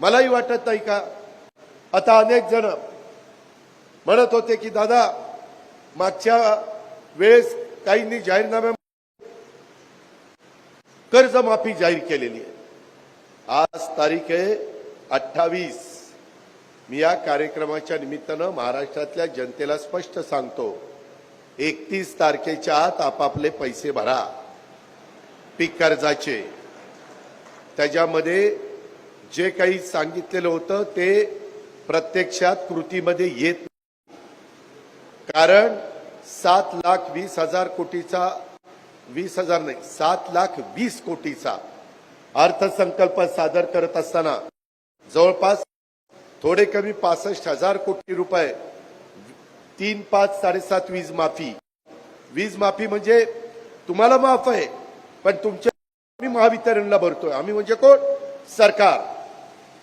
मलाही वाटत नाही का? आता अनेक जण म्हणत होते की दादा मागच्या वेळेस काहींनी जाहीरनाम्या कर्जमाफी जाहीर केलेली आहे. आज तारीख आहे अठ्ठावीस. मी या कार्यक्रमाच्या निमित्तानं महाराष्ट्रातल्या जनतेला स्पष्ट सांगतो एकतीस तारखेच्या आत आपापले पैसे भरा. पीक कर्जाचे. त्याच्यामध्ये जे काही सांगितलेलं होतं ते प्रत्यक्षात कृतीमध्ये येत नाही. कारण सात लाख वीस हजार कोटीचा वीस हजार नाही सात लाख वीस कोटीचा अर्थसंकल्प सादर करत असताना जवळपास थोडे कमी पासष्ट हजार कोटी रुपये तीन पाच साडेसात वीज माफी. वीज माफी म्हणजे तुम्हाला माफ आहे पण तुमच्या आम्ही महावितरणला भरतोय. आम्ही म्हणजे कोण? सरकार.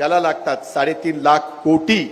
त्याला लागतात साडेतीन लाख कोटी